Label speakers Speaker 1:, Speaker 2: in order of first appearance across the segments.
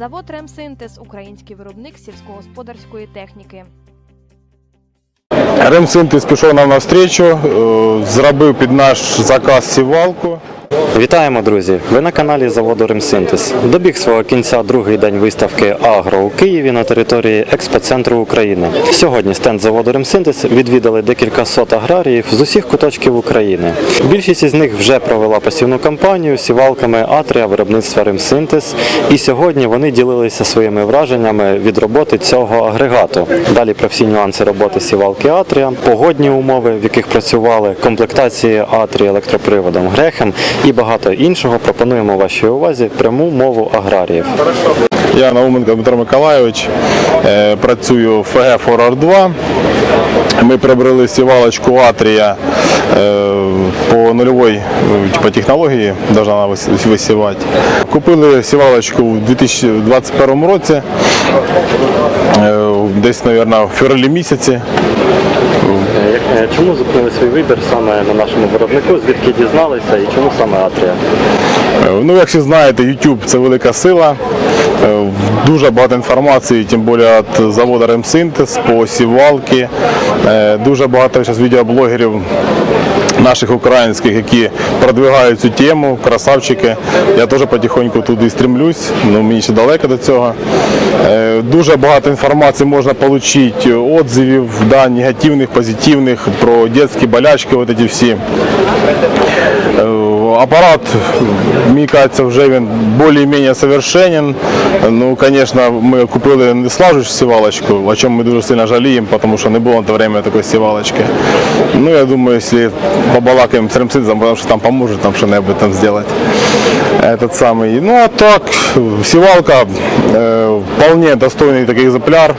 Speaker 1: Завод Ремсинтез український виробник сільськогосподарської техніки.
Speaker 2: Ремсинтез пішов нам навстрічу, е, зробив під наш заказ сівалку.
Speaker 3: Вітаємо, друзі! Ви на каналі заводу Ремсинтез. Добіг свого кінця другий день виставки Агро у Києві на території експоцентру України. Сьогодні стенд заводу Ремсинтез відвідали декілька сот аграріїв з усіх куточків України. Більшість із них вже провела посівну кампанію сівалками Атрія виробництва Ремсинтез. І сьогодні вони ділилися своїми враженнями від роботи цього агрегату. Далі про всі нюанси роботи сівалки Атрія, погодні умови, в яких працювали, комплектації Атрії електроприводом Грехем і багато іншого пропонуємо вашій увазі пряму мову аграріїв.
Speaker 2: Я Науменко Дмитро Миколайович, е, працюю в ФГ Форар 2. Ми приобрели сівалочку Атрія е, по нульовій типу, технології, вона висівати. Купили сівалочку у 2021 році, е, десь, мабуть, в февралі місяці.
Speaker 3: Чому зупинили свій вибір саме на нашому виробнику? Звідки дізналися і чому саме Атрія?
Speaker 2: Е, Ну, як всі знаєте, YouTube це велика сила. Е, Дуже багато інформації, тим більше від заводу Ремсинтез по сівалки. Е, Дуже багато зараз відеоблогерів наших українських, які продвигають цю тему, красавчики. Я теж потихоньку туди стрімлюсь, ну мені ще далеко до цього. Е, Дуже багато інформації можна отримати, відзивів, да, негативних, позитивних, про дитячі болячки, от ці всі. Е, Апарат, мені кажется, вже він більш-менш совершенен. Ну, звісно, ми купили не слажущу сівалочку, о чому ми дуже сильно жаліємо, тому що не було на те время такої сівалочки. Ну, я думаю, якщо побалакаємо з ремсинцем, потому що там поможе там що-небудь там зробити. Этот самый. Ну а так, сівалка е, вполне достойний такий екземпляр.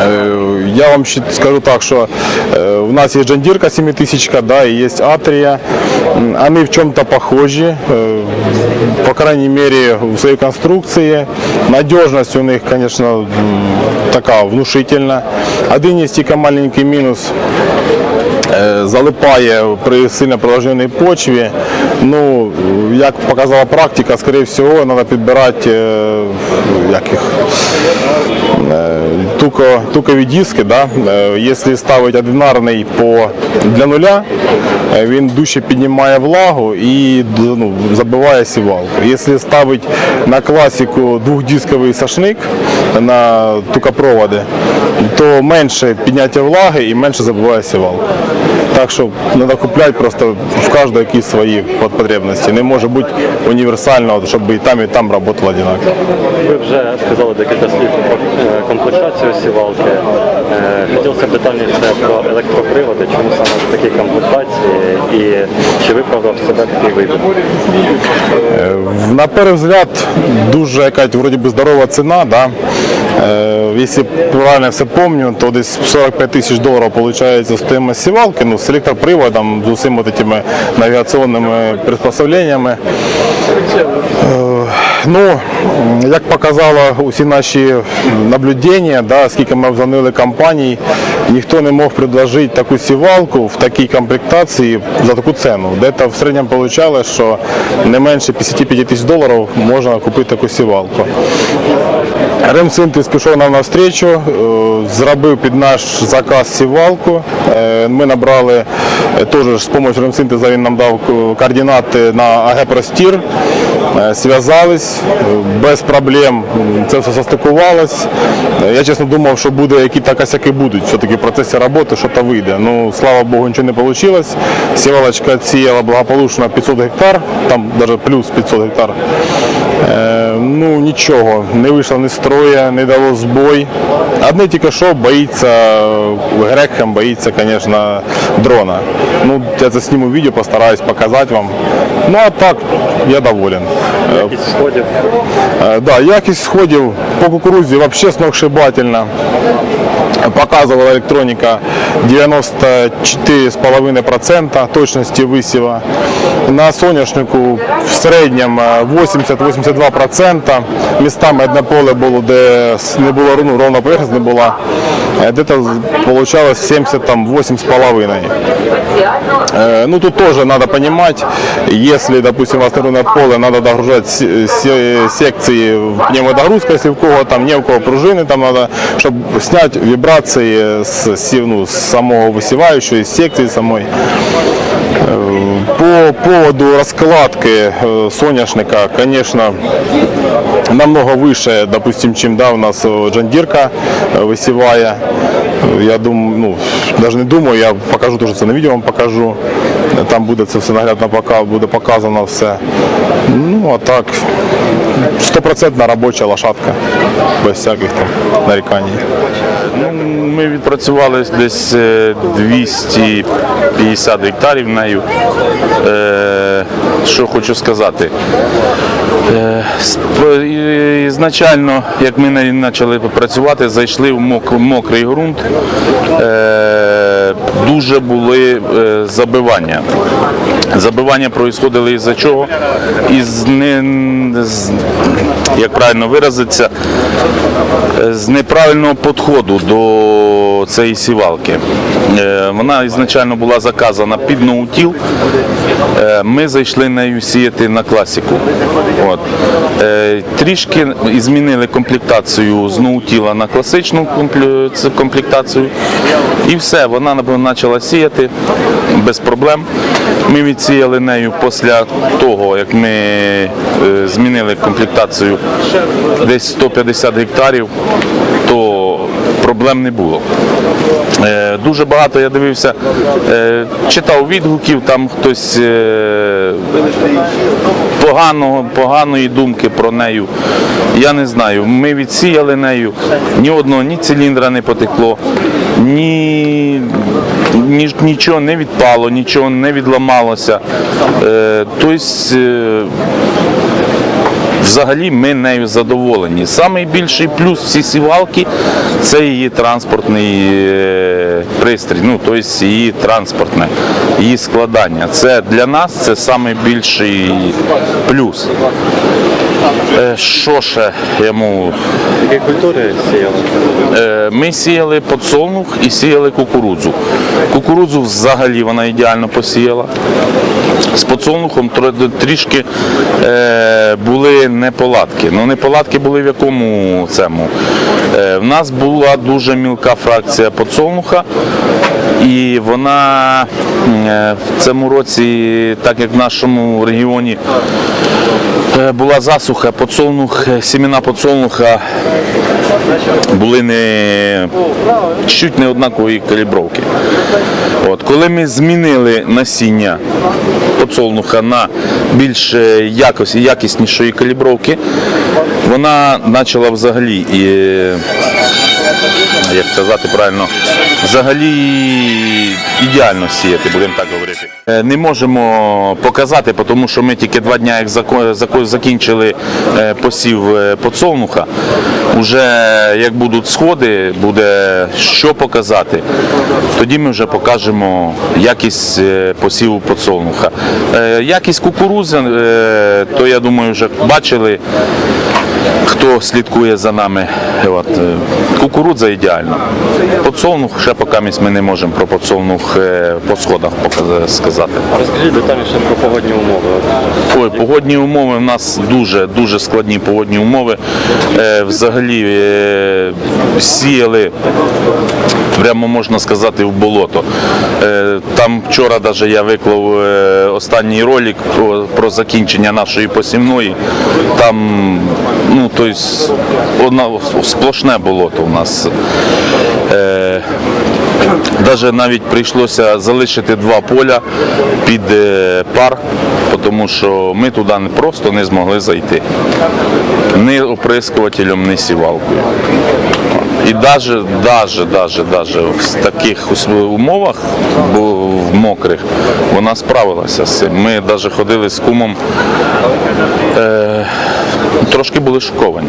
Speaker 2: Е, Я вам скажу так, що е, у нас є Джандірка 7000, да, и есть Атрия. Вони Они в чем-то похожи, е, по крайней мере, в своей конструкции. Надежность у них, м, така внушительна. Один є тільки маленький мінус е, залипає при сильно продовженій почві. Ну, як показала практика, скоріше всього, треба підбирати е, як їх, е, туко, тукові диски. Да? Е, Якщо ставити одинарний по, для нуля, е, він дужче піднімає влагу і ну, забиває сівалку. Якщо ставити на класику двохдисковий сошник на тукопроводи, то менше підняття влаги і менше забиває сівалку. Так що треба купляти просто в кожного якісь свої потребності. Не може бути універсального, щоб і там, і там працювало однаково.
Speaker 3: Ви вже сказали декілька слів про е, комплектацію сівалки. Е, Хотілося детальніше про електроприводи, чому саме в такій комплектації і чи виправдав себе такий вибір?
Speaker 2: На перший взгляд, дуже якась вроді би здорова ціна. Да? Е, Якщо правильно все пам'ятаю, то десь 45 тисяч доларів виходить стоїмость сівалки, ну, з електроприводом, з усіма от цими навігаційними приспособленнями. Е, Ну, як показало усі наші наблюдення, да, скільки ми обзвонили компаній, ніхто не мог предложити таку сівалку в такій комплектації за таку ціну. Де-то в середньому вийшло, що не менше 55 тисяч доларів можна купити таку сівалку. Ремсинтез пішов нам навстрічу, е, зробив під наш заказ сівалку. Е, Ми набрали е, теж з допомогою Ремсинтеза він нам дав координати на АГ Простір. Зв'язались без проблем, це все состикувалось. Е, Я чесно думав, що буде які так косяки будуть. Все-таки в процесі роботи щось вийде. Ну, слава Богу, нічого не вийшло. Сівалочка сіяла благополучно 500 гектар, там навіть плюс 500 гектар. Ну нічого, не вийшло ні строя, не дало збой. Одне тільки що боїться Грекхем, боїться, звісно, дрона. Ну, я це зніму відео, постараюсь показати вам. Ну а так, я доволен.
Speaker 3: Якість сходів?
Speaker 2: Е, Да, якість сходів по кукурузі взагалі сногсшибательна Показывала электроника 94,5% точности высева. На соняшнику в середньому е, 80-82%. Містами одне поле було, де с- не було ну, ровна поверхність не була. Е, Де-то получалось 78,5%. Э, Ну тут тоже надо понимать, если, допустим, у вас неровное поле, надо догружать се- се- секции в пневмодогрузка, если у кого там не у кого пружины, там надо, чтобы снять вибрации с, се- ну, с самого высевающего, из секции самой. Э, По поводу раскладки э, соняшника, конечно, намного выше, допустим, чем да, у нас э, джандирка э, высевая. Э, Я думаю, ну, даже не думаю, я покажу теж це на відео вам покажу. Там буде це все наглядно пока, буде показано все. Ну, а так, стопроцентна робоча лошадка, без всяких там нарікань.
Speaker 4: Ми відпрацювали десь е, 250 гектарів нею. Е, Що хочу сказати. Е, Ізначально, як ми почали працювати, зайшли в мок- мокрий ґрунт. Е, Дуже були е, забивання. Забивання проїсходили із-за чого? Із не, як правильно виразитися, е, з неправильного підходу до цієї сівалки. Е, Вона ізначально була заказана під ноутіл. Е, Ми зайшли нею сіяти на класику. От. Е, Трішки змінили комплектацію з ноутіла на класичну комплектацію. І все, вона почала сіяти без проблем. Ми відсіяли нею після того, як ми е, змінили комплектацію десь 150 гектарів, то проблем не було. Е, Дуже багато я дивився, е, читав відгуків, там хтось поганого, поганої думки про нею. Я не знаю. Ми відсіяли нею, ні одного, ні циліндра не потекло, ні, ні нічого не відпало, нічого не відламалося. Е, Тобто Взагалі ми нею задоволені. Самий більший плюс всі сівалки це її транспортний е, пристрій, ну тобто її транспортне, її складання. Це для нас це найбільший плюс. Е, Що ще йому?
Speaker 3: Які культури сіяли?
Speaker 4: Е, Ми сіяли подсолнух і сіяли кукурудзу. Кукурудзу взагалі вона ідеально посіяла. З подсолнухом трішки е, були неполадки. Ну, неполадки були в якому цьому. Е, в нас була дуже мілка фракція подсолнуха, і вона е, в цьому році, так як в нашому регіоні була засуха, подсолнух, е, сімена подсолнуха були не чуть не однакової калібровки. От, коли ми змінили насіння подсолнуха на більш е, якось, якіснішої калібровки, вона почала взагалі, і, е, як сказати правильно, взагалі ідеально сіяти, будемо так говорити. Е, Не можемо показати, тому що ми тільки два дні як зако- закінчили е, посів е, подсолнуха. Уже як будуть сходи, буде що показати. Тоді ми вже покажемо якість е, посіву подсолнуха. Якість кукурузи, е, то я думаю, вже бачили хто слідкує за нами. От, е, кукурудза ідеальна. Подсолнух ще поки ми не можемо про подсолнух е, по сходах сказати.
Speaker 3: Розкажіть детальніше про погодні умови.
Speaker 4: Ой, погодні умови в нас дуже дуже складні погодні умови. Е, взагалі сіяли, прямо можна сказати, в болото. Там вчора навіть я виклав останній ролик про, про закінчення нашої посівної. Там ну, тобто, одна, сплошне болото у нас. Е, Даже навіть прийшлося залишити два поля під е, пар, тому що ми туди просто не змогли зайти. Ні оприскувателем, ні сівалкою. І навіть, даже, даже, даже в таких умовах, мокрих, вона справилася з цим. Ми навіть ходили з кумом е, трошки були шоковані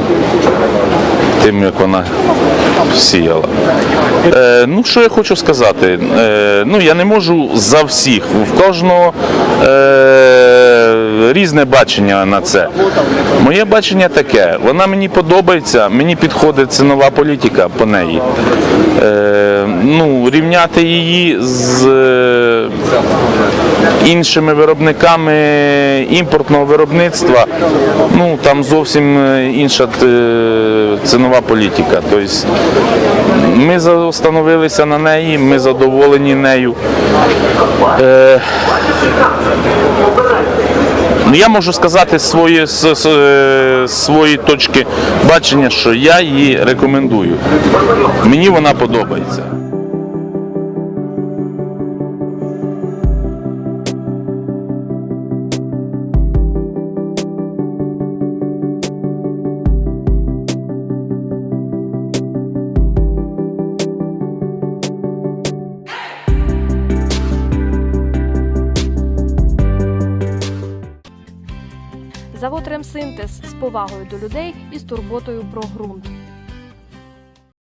Speaker 4: тим, як вона сіяла. Е, ну, що я хочу сказати? Е, ну, я не можу за всіх. В кожного е, різне бачення на це. Моє бачення таке: вона мені подобається, мені підходить цінова політика по неї. Е, ну, рівняти її з е, іншими виробниками імпортного виробництва, ну там зовсім е, інша е, цінова політика. Тобто ми застановилися на неї, ми задоволені нею. Е, Ну, я можу сказати свої, с- с- е, свої точки бачення, що я її рекомендую. Мені вона подобається.
Speaker 1: Завод Ремсинтез з повагою до людей і з турботою про ґрунт.